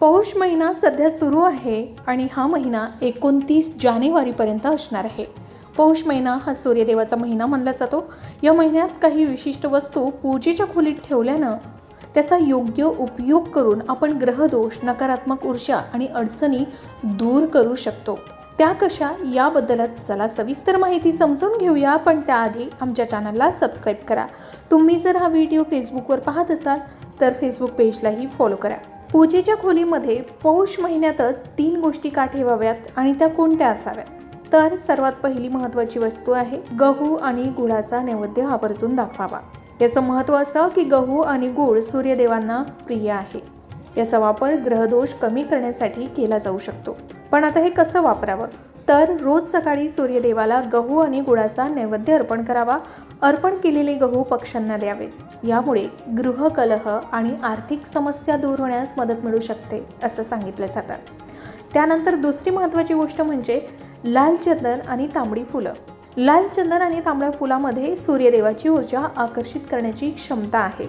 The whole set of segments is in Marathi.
पौष महिना सध्या सुरू आहे आणि हा महिना एकोणतीस जानेवारीपर्यंत असणार आहे. पौष महिना हा सूर्यदेवाचा महिना मानला जातो. या महिन्यात काही विशिष्ट वस्तू पूजेच्या खोलीत ठेवल्यानं त्याचा योग्य उपयोग करून आपण ग्रहदोष नकारात्मक ऊर्जा आणि अडचणी दूर करू शकतो. त्या कशा? याबद्दलच चला सविस्तर माहिती समजून घेऊया. पण त्याआधी आमच्या चॅनलला सबस्क्राईब करा. तुम्ही जर हा व्हिडिओ फेसबुकवर पाहत असाल तर फेसबुक पेजलाही फॉलो करा. पूजेच्या खोलीमध्ये पौष महिन्यातच तीन गोष्टी का ठेवाव्यात आणि त्या कोणत्या असाव्यात? तर सर्वात पहिली महत्त्वाची वस्तू आहे गहू आणि गुळाचा नैवेद्य आवर्जून दाखवावा. याचं महत्त्व असं की गहू आणि गूळ सूर्यदेवांना प्रिय आहे. याचा वापर ग्रहदोष कमी करण्यासाठी केला जाऊ शकतो. पण आता हे कसं वापरावं? तर रोज सकाळी सूर्यदेवाला गहू आणि गुळाचा नैवेद्य अर्पण करावा. अर्पण केलेले गहू पक्ष्यांना द्यावेत यामुळे गृहकलह आणि आर्थिक समस्या दूर होण्यास मदत मिळू शकते असं सांगितलं जातं. त्यानंतर दुसरी महत्त्वाची गोष्ट म्हणजे लाल चंदन आणि तांबडी फुलं. लाल चंदन आणि तांबड्या फुलामध्ये सूर्यदेवाची ऊर्जा आकर्षित करण्याची क्षमता आहे.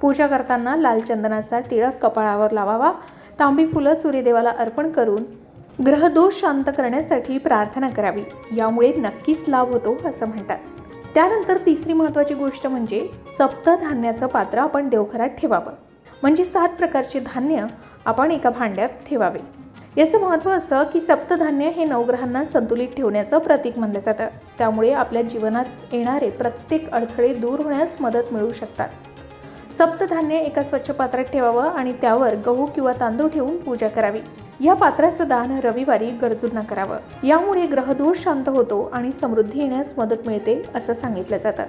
पूजा करताना लाल चंदनाचा टिळक कपाळावर लावावा. तांबडी फुलं सूर्यदेवाला अर्पण करून ग्रहदोष शांत करण्यासाठी प्रार्थना करावी. यामुळे नक्कीच लाभ होतो असं म्हणतात. त्यानंतर तिसरी महत्त्वाची गोष्ट म्हणजे सप्तधान्याचं पात्र आपण देवघरात ठेवावं. म्हणजे सात प्रकारचे धान्य आपण एका भांड्यात ठेवावे. याचं महत्त्व असं की सप्तधान्य हे नवग्रहांना संतुलित ठेवण्याचं प्रतीक मानलं जातं. त्यामुळे आपल्या जीवनात येणारे प्रत्येक अडथळे दूर होण्यास मदत मिळू शकतात. सप्तधान्य एका स्वच्छ पात्रात ठेवावं आणि त्यावर गहू किंवा तांदूळ ठेवून पूजा करावी. या पात्राचं दान रविवारी गरजूंना करावं. यामुळे ग्रहदोष शांत होतो आणि समृद्धी येण्यास मदत मिळते असं सांगितलं जातं.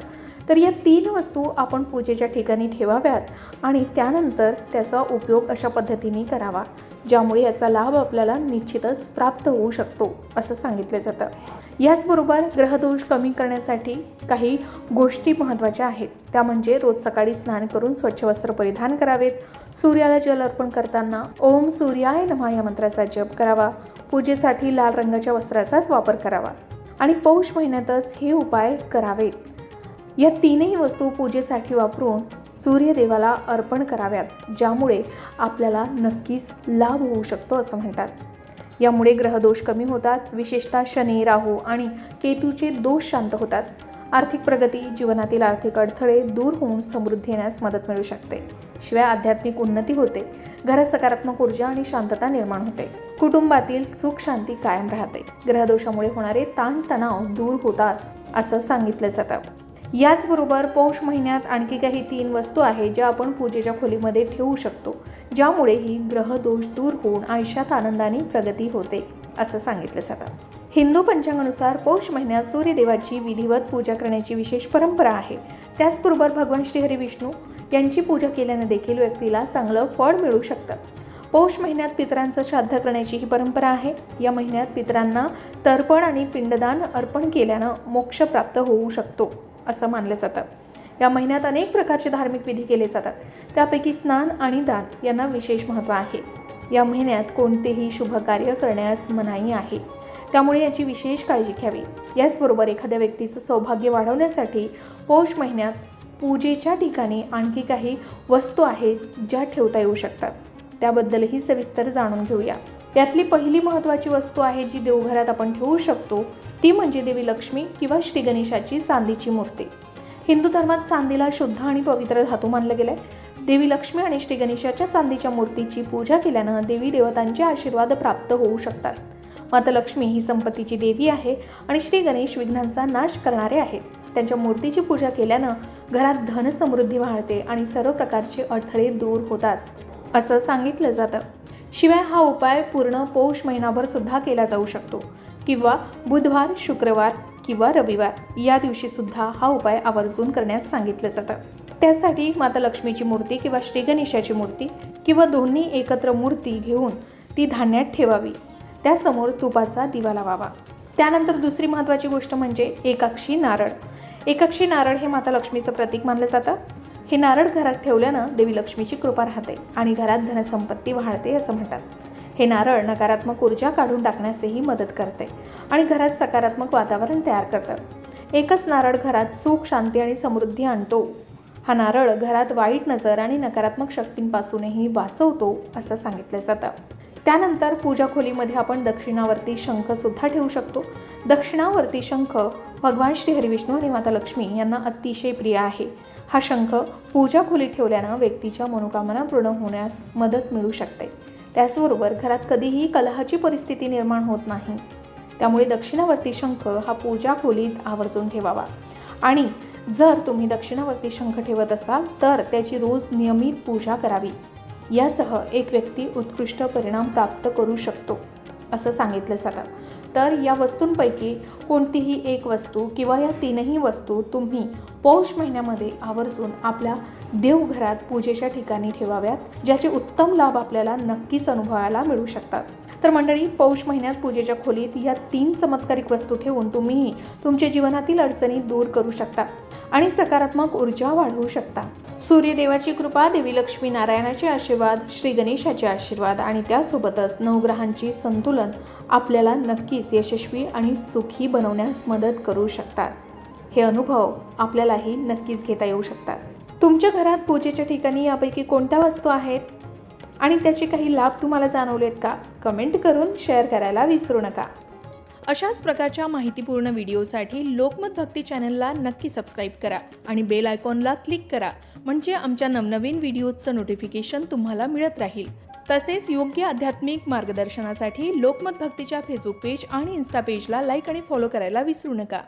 तर या तीन वस्तू आपण पूजेच्या ठिकाणी ठेवाव्यात आणि त्यानंतर त्याचा उपयोग अशा पद्धतीने करावा. ज्यामुळे याचा लाभ आपल्याला निश्चितच प्राप्त होऊ शकतो असं सांगितलं जातं. याचबरोबर ग्रहदोष कमी करण्यासाठी काही गोष्टी महत्त्वाच्या आहेत. त्या म्हणजे रोज सकाळी स्नान करून स्वच्छ वस्त्र परिधान करावेत. सूर्याला जल अर्पण करताना ओम सूर्याय नमा या मंत्राचा जप करावा. पूजेसाठी लाल रंगाच्या वस्त्राचाच वापर करावा. आणि पौष महिन्यातच हे उपाय करावेत. या तीनही वस्तू पूजेसाठी वापरून सूर्यदेवाला अर्पण कराव्यात ज्यामुळे आपल्याला नक्कीच लाभ होऊ शकतो असं म्हणतात. यामुळे ग्रहदोष कमी होतात विशेषतः शनी राहू आणि केतूचे दोष शांत होतात. आर्थिक प्रगती जीवनातील आर्थिक अडथळे दूर होऊन समृद्धी येण्यास मदत मिळू शकते. शिवाय आध्यात्मिक उन्नती होते घरात सकारात्मक ऊर्जा आणि शांतता निर्माण होते. कुटुंबातील सुख शांती कायम राहते. ग्रहदोषामुळे होणारे ताणतणाव दूर होतात असं सांगितलं जातं. याचबरोबर पौष महिन्यात आणखी काही तीन वस्तू आहेत ज्या आपण पूजेच्या खोलीमध्ये ठेवू शकतो ज्यामुळेही ग्रहदोष दूर होऊन आयुष्यात आनंदाने प्रगती होते असं सांगितलं जातं. हिंदू पंचांगानुसार पौष महिन्यात सूर्यदेवाची विधिवत पूजा करण्याची विशेष परंपरा आहे. त्याचबरोबर भगवान श्रीहरी विष्णू यांची पूजा केल्याने देखील व्यक्तीला चांगलं फळ मिळू शकतं. पौष महिन्यात पितरांचं श्राद्ध करण्याची ही परंपरा आहे. या महिन्यात पितरांना तर्पण आणि पिंडदान अर्पण केल्यानं मोक्ष प्राप्त होऊ शकतो. असं मानलं जातं. या महिन्यात अनेक प्रकारचे धार्मिक विधी केले जातात. त्यापैकी स्नान आणि दान यांना विशेष महत्त्व आहे. या महिन्यात कोणतेही शुभ कार्य करण्यास मनाई आहे. त्यामुळे याची विशेष काळजी घ्यावी. याचबरोबर एखाद्या व्यक्तीचं सौभाग्य वाढवण्यासाठी पौष महिन्यात पूजेच्या ठिकाणी आणखी काही वस्तू आहेत ज्या ठेवता येऊ शकतात. त्याबद्दलही सविस्तर जाणून घेऊया. यातली पहिली महत्त्वाची वस्तू आहे जी देवघरात आपण ठेवू शकतो ती म्हणजे देवी लक्ष्मी किंवा श्री गणेशाची चांदीची मूर्ती. हिंदू धर्मात चांदीला शुद्ध आणि पवित्र धातू मानलं गेलं आहे देवी लक्ष्मी आणि श्री गणेशाच्या चांदीच्या मूर्तीची पूजा केल्यानं देवी देवतांचे आशीर्वाद प्राप्त होऊ शकतात. माता लक्ष्मी ही संपत्तीची देवी आहे आणि श्री गणेश विघ्नांचा नाश करणारे आहेत. त्यांच्या मूर्तीची पूजा केल्यानं घरात धन समृद्धी वाढते आणि सर्व प्रकारचे अडथळे दूर होतात असं सांगितलं जातं. शिवाय हा उपाय पूर्ण पौष महिनाभर सुद्धा केला जाऊ शकतो. किंवा बुधवार शुक्रवार किंवा रविवार या दिवशी सुद्धा हा उपाय आवर्जून करण्यास सांगितलं जातं. त्यासाठी माता लक्ष्मीची मूर्ती किंवा श्री गणेशाची मूर्ती किंवा दोन्ही एकत्र मूर्ती घेऊन ती धान्यात ठेवावी. त्यासमोर तुपाचा दिवा लावावा. त्यानंतर दुसरी महत्त्वाची गोष्ट म्हणजे एकाक्षी नारळ. एकाक्षी नारळ हे माता लक्ष्मीचं प्रतीक मानलं जातं. हे नारळ घरात ठेवल्यानं देवी लक्ष्मीची कृपा राहते आणि घरात धनसंपत्ती वाढते असं म्हणतात. हे नारळ नकारात्मक ऊर्जा काढून टाकण्यासही मदत करते आणि घरात सकारात्मक वातावरण तयार करतं. एकच नारळ घरात सुख शांती आणि समृद्धी आणतो. हा नारळ घरात वाईट नजर आणि नकारात्मक शक्तींपासूनही वाचवतो असं सांगितलं जातं. त्यानंतर पूजा खोलीमध्ये आपण दक्षिणावर्ती शंखसुद्धा ठेवू शकतो. दक्षिणावर्ती शंख भगवान श्री हरिविष्णू आणि माता लक्ष्मी यांना अतिशय प्रिय आहे. हा शंख पूजा खोलीत ठेवल्यानं व्यक्तीच्या मनोकामना पूर्ण होण्यास मदत मिळू शकते. त्याचबरोबर घरात कधीही कलहाची परिस्थिती निर्माण होत नाही. त्यामुळे दक्षिणावर्ती शंख हा पूजा खोलीत आवर्जून ठेवावा. आणि जर तुम्ही दक्षिणावर्ती शंख ठेवत असाल तर त्याची रोज नियमित पूजा करावी. यासह एक व्यक्ती उत्कृष्ट परिणाम प्राप्त करू शकतो असं सांगितलं जातं. तर या वस्तूंपैकी कोणतीही एक वस्तू किंवा या तीनही वस्तू तुम्ही पौष महिन्यामध्ये आवर्जून आपल्या देवघरात पूजेच्या ठिकाणी ठेवाव्यात ज्याचे उत्तम लाभ आपल्याला नक्कीच अनुभवायला मिळू शकतात. तर मंडळी पौष महिन्यात पूजेच्या खोलीत या तीन चमत्कारिक वस्तू ठेवून तुम्हीही तुमच्या जीवनातील अडचणी दूर करू शकता आणि सकारात्मक ऊर्जा वाढवू शकता. सूर्यदेवाची कृपा देवी लक्ष्मी नारायणाचे आशीर्वाद श्री गणेशाचे आशीर्वाद आणि त्यासोबतच नवग्रहांची संतुलन आपल्याला नक्कीच यशस्वी आणि सुखी बनवण्यास मदत करू शकतात. हे अनुभव आपल्यालाही नक्कीच घेता येऊ शकतात. तुमच्या घरात पूजेच्या ठिकाणी यापैकी कोणत्या वस्तू आहेत? आणि त्याचे काही लाभ तुम्हाला जाणवलेत का? कमेंट करून शेअर करायला विसरू नका. अशाच प्रकारच्या माहितीपूर्ण व्हिडिओसाठी लोकमत भक्ती चॅनलला नक्की सबस्क्राईब करा आणि बेल आयकॉनला क्लिक करा म्हणजे आमच्या नवनवीन व्हिडिओजचं नोटिफिकेशन तुम्हाला मिळत राहील. तसेच योग्य आध्यात्मिक मार्गदर्शनासाठी लोकमत भक्तीच्या फेसबुक पेज आणि इन्स्टा पेजला लाईक आणि फॉलो करायला विसरू नका.